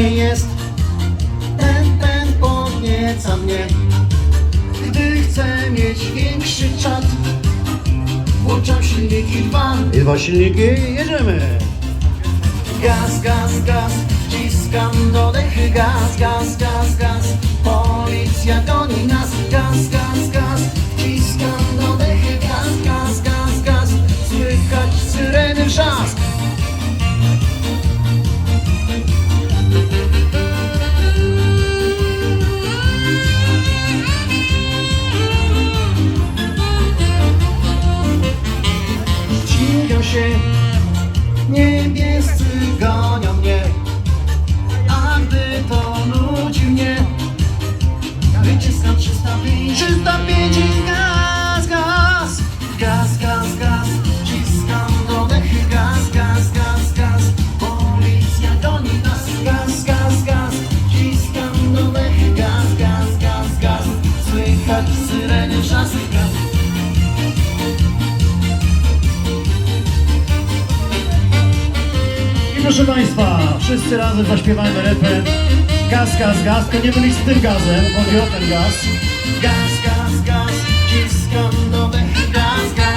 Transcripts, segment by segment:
nie jest. Ten, ten podnieca mnie. Gdy chcę mieć większy czat Włączam silniki dwa. I dwa silniki, jedziemy. Gaz, gaz, gaz, wciskam do dechy. Gaz, gaz, gaz, gaz, policja goni nas. Gaz, gaz, gaz, nie wiem. Proszę Państwa, wszyscy razem zaśpiewajmy refren. Gaz, gaz, gaz, to nie mylić z tym gazem, chodzi o ten gaz. Gaz, gaz, gaz, dechy Gaz, gaz, gaz,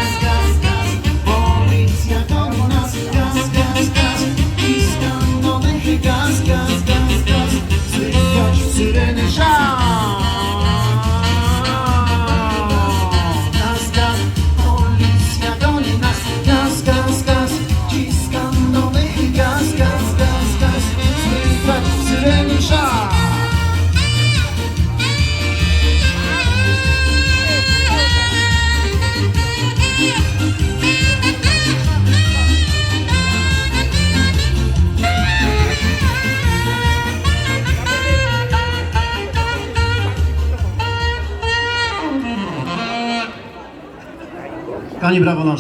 Kani brawo nasz.